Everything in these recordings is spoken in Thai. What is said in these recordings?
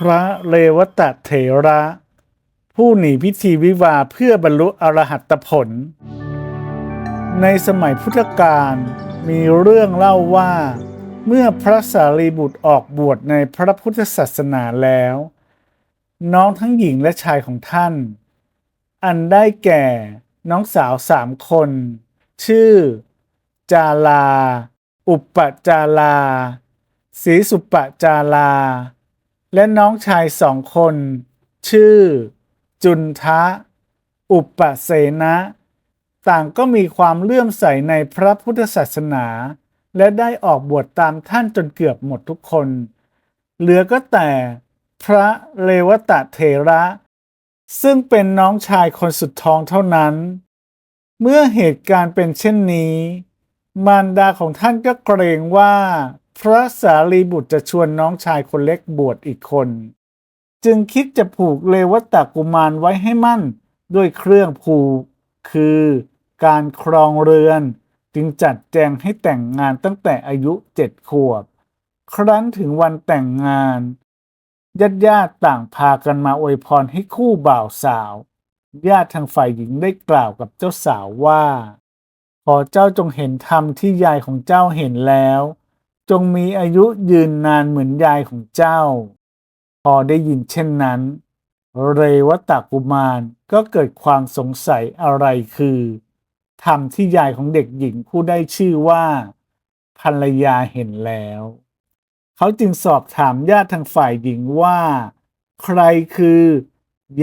พระเลวตะเถระ ผู้หนีพิธีวิวาเพื่อบรรลุอรหัตผล ในสมัยพุทธกาลมีเรื่องเล่าว่า เมื่อพระสารีบุตรออกบวชในพระพุทธศาสนาแล้ว น้องทั้งหญิงและชายของท่าน อันได้แก่น้องสาวสามคน ชื่อ จาลา อุปจาลาศีสุปปจาลา และน้องชายสองคน ชื่อ จุนทะ อุปเสนะ ต่างก็มีความเลื่อมใสในพระพุทธศาสนา และได้ออกบวชตามท่านจนเกือบหมดทุกคน เหลือก็แต่ พระเลวตะเถระ ซึ่งเป็นน้องชายคนสุดท้องเท่านั้น เมื่อเหตุการณ์เป็นเช่นนี้ มารดาของท่านก็เกรงว่า พระสารีบุตรจะชวนน้องชายคนเล็กบวชอีกคน จึงคิดจะผูกเลวตะกุมารไว้ให้มั่นด้วยเครื่องผูก คือการครองเรือน จึงจัดแจงให้แต่งงานตั้งแต่อายุเจ็ดขวบ ครั้นถึงวันแต่งงานญาติญาติต่างพากันมาอวยพรให้คู่บ่าวสาว ญาติทางฝ่ายหญิงได้กล่าวกับเจ้าสาวว่า ขอเจ้าจงเห็นธรรมที่ยายของเจ้าเห็นแล้ว จงมีอายุยืนนานเหมือนยายของเจ้า พอได้ยินเช่นนั้น เรวตะกุมารก็เกิดความสงสัยอะไรคือธรรมที่ยายของเด็กหญิงผู้ได้ชื่อว่า ภรรยาเห็นแล้ว เขาจึงสอบถามญาติทางฝ่ายหญิงว่า ใครคือ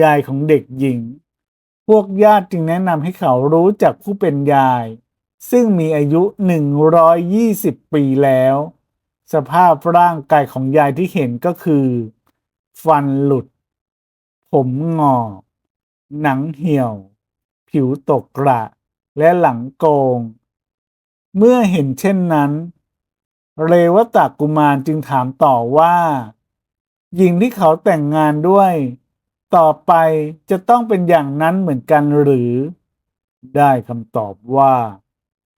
ยายของเด็กหญิง พวกญาติจึงแนะนำให้เขารู้จักผู้เป็นยาย ซึ่งมีอายุ 120 ปีแล้ว สภาพร่างกายของยายที่เห็นก็คือ ฟันหลุด ผมงอก หนังเหี่ยว ผิวตกกระและหลังโกง เมื่อเห็นเช่นนั้น เรวตะกุมารจึงถามต่อว่า หญิงที่เขาแต่งงานด้วย ต่อไปจะต้องเป็นอย่างนั้นเหมือนกันหรือ ได้คำตอบว่า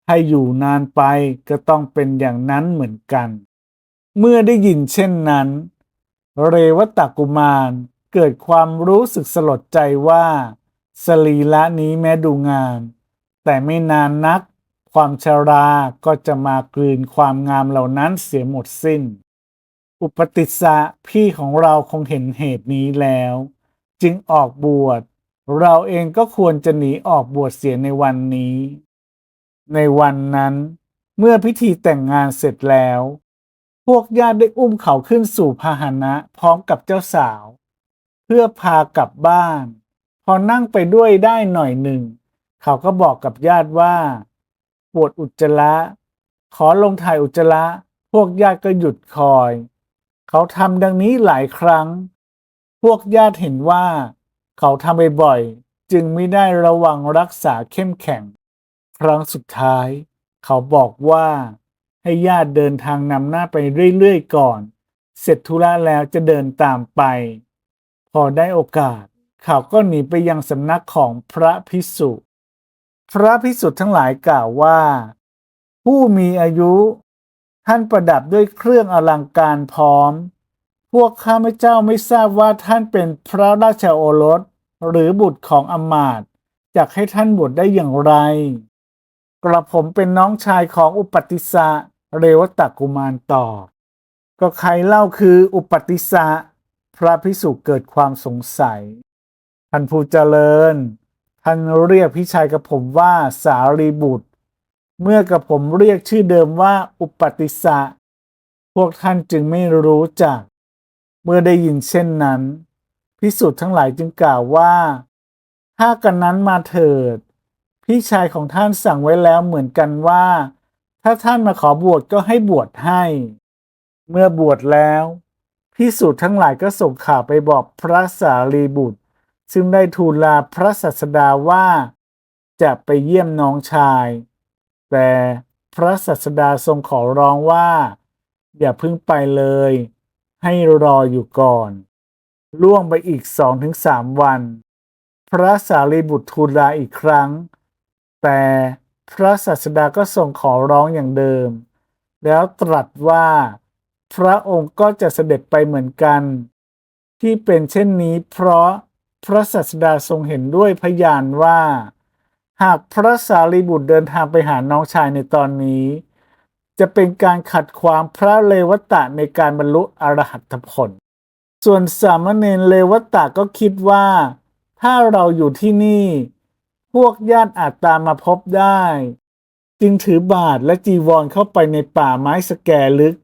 ให้อยู่นานไปก็ต้องเป็นอย่างนั้นเหมือนกัน เมื่อได้ยินเช่นนั้น เรวตะกุมารเกิดความรู้สึกสลดใจว่าสรีละนี้แม้ดูงาม แต่ไม่นานนัก ความชราก็จะมากลืนความงามเหล่านั้นเสียหมดสิ้น อุปติสสะพี่ของเราคงเห็นเหตุนี้แล้ว จึงออกบวช เราเองก็ควรจะหนีออกบวชเสียในวันนี้ ในวันนั้นเมื่อพิธีแต่งงานเสร็จแล้ว พวกญาติได้อุ้มเขาขึ้นสู่พาหนะพร้อมกับเจ้าสาว เพื่อพากลับบ้าน พอนั่งไปด้วยได้หน่อยหนึ่ง เขาก็บอกกับญาติว่าปวดอุจจาระขอลงถ่ายอุจจาระพวกญาติก็หยุดคอย เขาทำดังนี้หลายครั้ง พวกญาติเห็นว่า เขาทำบ่อยๆจึงไม่ได้ระวังรักษาเข้มแข็ง รั้งสุดท้าย เขาบอกว่าให้ญาติเดินทางนำหน้าไปเรื่อยๆก่อน เสร็จธุระแล้วจะเดินตามไป พอได้โอกาส เขาก็หนีไปยังสำนักของพระพิสุพระพิสุทั้งหลายกล่าวว่า ผู้มีอายุ ท่านประดับด้วยเครื่องอลังการพร้อม พวกข้าพเจ้าไม่ทราบว่าท่านเป็นพระราชโอรสหรือบุตรของอมาตย์อยากให้ท่านบวชได้อย่างไร กระผมเป็นน้องชายของอุปติสะเรวตะกุมารตอบก็ใครเล่าคืออุปติสะพระพิสุเกิดความสงสัย ท่านผู้เจริญ ท่านเรียกพี่ชายกับผมว่าสารีบุตร เมื่อกับผมเรียกชื่อเดิมว่าอุปติสะพวกท่านจึงไม่รู้จัก เมื่อได้ยินเช่นนั้นพิสุทธ์ทั้งหลายจึงกล่าวว่า ถ้ากันนั้นมาเถิด พี่ชายของท่านสั่งไว้แล้วเหมือนกันว่า ถ้าท่านมาขอบวชก็ให้บวชให้ เมื่อบวชแล้วพิสุทธ์ทั้งหลายก็ส่งข่าวไปบอกพระสารีบุตร ซึ่งได้ทูลลาพระศาสดาว่า จะไปเยี่ยมน้องชาย แต่พระศาสดาทรงขอร้องว่า อย่าพิ่งไปเลย ให้รออยู่ก่อน ล่วงไปอีกสองถึงสามวัน พระสารีบุตรทูลลาอีกครั้ง แต่พระศาสดาก็ทรงขอร้องอย่างเดิม แล้วตรัสว่า พระองค์ก็จะเสด็จไปเหมือนกัน ที่เป็นเช่นนี้เพราะพระศาสดาทรงเห็นด้วยพยานว่า หากพระสารีบุตรเดินทางไปหาน้องชายในตอนนี้ จะเป็นการขัดขวางพระเลวตะในการบรรลุอรหัตผล ส่วนสามเณรเลวตะก็คิดว่า ถ้าเราอยู่ที่นี่ พวกญาติอาจตามมาพบได้ จึงถือบาทและจีวรเข้าไปในป่าไม้สแกลึก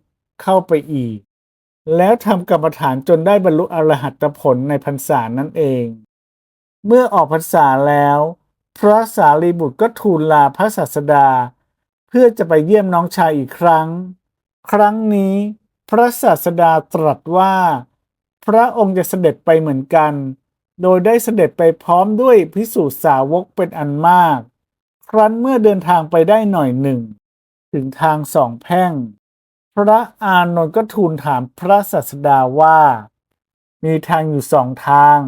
เข้าไปอีก แล้วทำกรรมฐานจนได้บรรลุอรหัตผลในพรรษานั่นเอง เมื่อออกพรรษาแล้ว พระสารีบุตรก็ทูลลาพระศาสดา เพื่อจะไปเยี่ยมน้องชายอีกครั้ง ครั้งนี้ พระศาสดาตรัสว่า พระองค์จะเสด็จไปเหมือนกัน โดยได้เสด็จไปพร้อมด้วยพิสูจน์สาวกเป็นอันมาก ครั้นเมื่อเดินทางไปได้หน่อยหนึ่ง ถึงทางสองแพ่ง พระอานนท์ก็ทูลถามพระศาสดาว่า มีทางอยู่สองทาง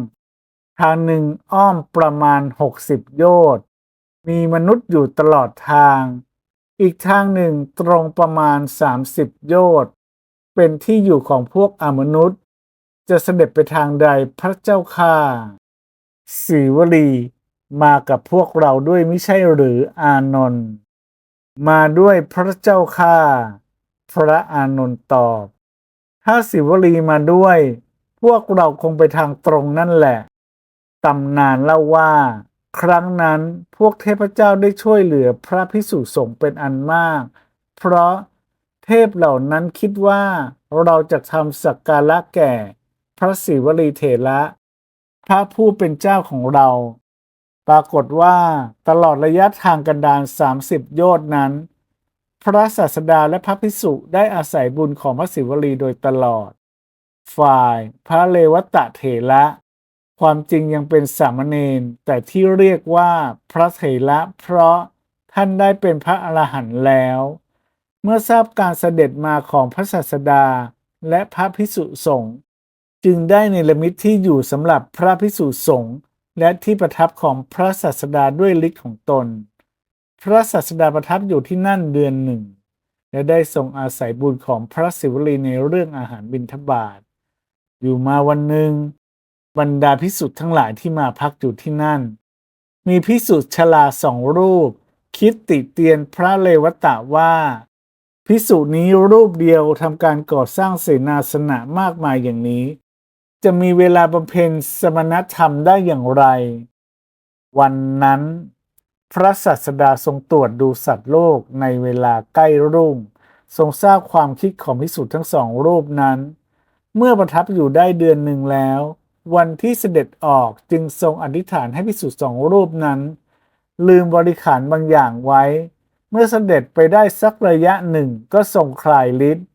ทางหนึ่งอ้อมประมาณหกสิบโยชน์มีมนุษย์อยู่ตลอดทาง อีกทางหนึ่งตรงประมาณสามสิบโยชน์เป็นที่อยู่ของพวกอมนุษย์ จะเสด็จไปทางใดพระเจ้าข้าสีวลีมากับพวกเราด้วยไม่ใช่หรืออานนท์มาด้วยพระเจ้าข้าพระอานนท์ตอบ ถ้าสิวลีมาด้วย พวกเราคงไปทางตรงนั่นแหละตำนานเล่าว่า ครั้งนั้นพวกเทพเจ้าได้ช่วยเหลือพระพิสุสงฆ์เป็นอันมาก เพราะเทพเหล่านั้นคิดว่าเราจะทำสักการะแก่ ระศิวลีเถระพระผู้เป็นเจ้าของเรา ปรากฏว่าตลอดระยะทางกันดาร30 โยชน์นั้น พระศาสดาและพระภิกษุได้อาศัยบุญของพระศิวลีโดยตลอด ฝ่ายพระเลวตะเถระความจริงยังเป็นสามเณรแต่ที่เรียกว่าพระเถระเพราะท่านได้เป็นพระอรหันต์แล้ว เมื่อทราบการเสด็จมาของพระศาสดาและพระภิกษุสงฆ์ จึงได้เนรมิตที่อยู่สำหรับพระภิกษุสงฆ์และที่ประทับของพระศาสดาด้วยฤทธิ์ของตน พระศาสดาประทับอยู่ที่นั่นเดือนหนึ่ง และได้ทรงอาศัยบุญของพระศิวลีในเรื่องอาหารบิณฑบาต อยู่มาวันหนึ่ง บรรดาพิสุทธ์ทั้งหลายที่มาพักอยู่ที่นั่น มีพิสุทธ์ชลาสองรูป คิดติเตียนพระเลวตะว่า พิสุนี้รูปเดียวทำการก่อสร้างเสนาสนะมากมายอย่างนี้ จะมีเวลาบำเพ็ญสมณธรรมได้อย่างไร วันนั้น พระศาสดาทรงตรวจดูสัตว์โลกในเวลาใกล้รุ่ง ทรงทราบความคิดของพิสุทธ์ทั้งสองรูปนั้น เมื่อประทับอยู่ได้เดือนหนึ่งแล้ว วันที่เสด็จออกจึงทรงอธิษฐานให้พิสุทธ์สองรูปนั้น ลืมบริขารบางอย่างไว้ เมื่อเสด็จไปได้สักระยะหนึ่งก็ทรงคลายฤทธิ์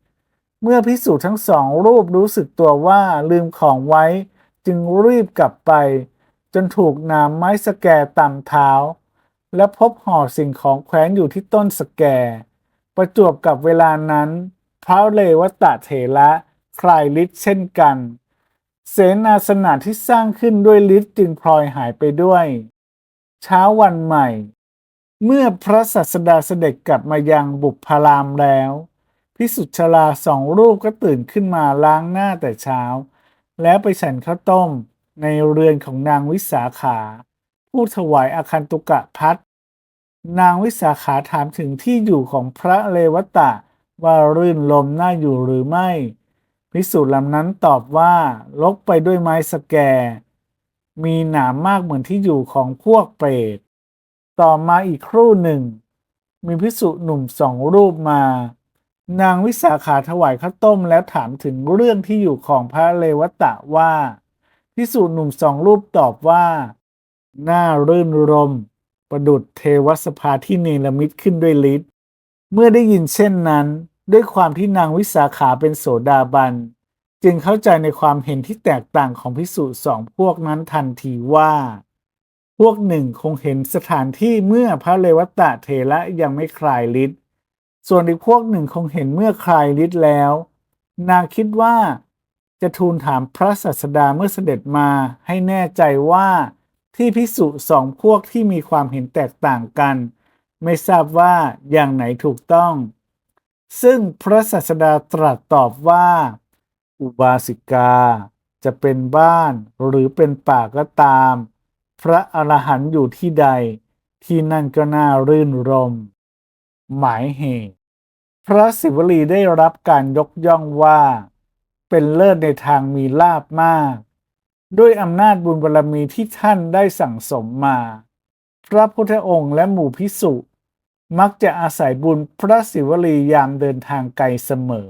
เมื่อพิสูจน์ทั้งสองรูปรู้สึกตัวว่าลืมของไว้ จึงรีบกลับไป จนถูกน้ำไม้สแกตำเท้า และพบห่อสิ่งของแขวนอยู่ที่ต้นสแก ประจวบกับเวลานั้น พระเลวตะเถระคลายฤทธิ์เช่นกัน เสนาสนะที่สร้างขึ้นด้วยฤทธิ์จึงพลอยหายไปด้วย เช้าวันใหม่ เมื่อพระสัสดาเสด็จกลับมายังบุพารามแล้ว พิสุทธิ์ชลาสองรูปก็ตื่นขึ้นมาล้างหน้าแต่เช้า แล้วไปฉันข้าวต้มในเรือนของนางวิสาขา ผู้ถวายอาคันตุกะพัดนางวิสาขาถามถึงที่อยู่ของพระเลวตะว่ารื่นลมน่าอยู่หรือไม่ พิสุทธิ์ลำนั้นตอบว่าลกไปด้วยไม้สแก มีหนามมากเหมือนที่อยู่ของพวกเปรต ต่อมาอีกครู่หนึ่ง มีพิสุหนุ่มสองรูปมา นางวิสาขาถวายข้าวต้มแล้วถามถึงเรื่องที่อยู่ของพระเลวตะว่าพิสุหนุ่มสองรูปตอบว่า หน่ารื่นรม ประดุดเทวสภาที่เนรมิตขึ้นด้วยฤทธิ์เมื่อได้ยินเช่นนั้น ด้วยความที่นางวิสาขาเป็นโสดาบัน จึงเข้าใจในความเห็นที่แตกต่างของพิสุสองพวกนั้นทันทีว่า พวกหนึ่งคงเห็นสถานที่เมื่อพระเลวตะเทระยังไม่คลายฤทธิ์ ส่วนอีกพวกหนึ่งคงเห็นเมื่อคลายฤทธิ์แล้ว นางคิดว่าจะทูลถามพระศาสดาเมื่อเสด็จมาให้แน่ใจว่าที่พิสุสองพวกที่มีความเห็นแตกต่างกัน ไม่ทราบว่าอย่างไหนถูกต้อง ซึ่งพระศาสดาตรัสตอบว่า อุบาสิกา จะเป็นบ้านหรือเป็นป่าก็ตาม พระอรหันต์อยู่ที่ใด ที่นั่นก็น่ารื่นรม หมายเหตุ พระศิวลีได้รับการยกย่องว่า เป็นเลิศในทางมีลาบมาก ด้วยอำนาจบุญบารรมีที่ท่านได้สั่งสมมา พระพุทธองค์และหมู่พิสุมักจะอาศัยบุญพระศิวลียามเดินทางไกลเสมอ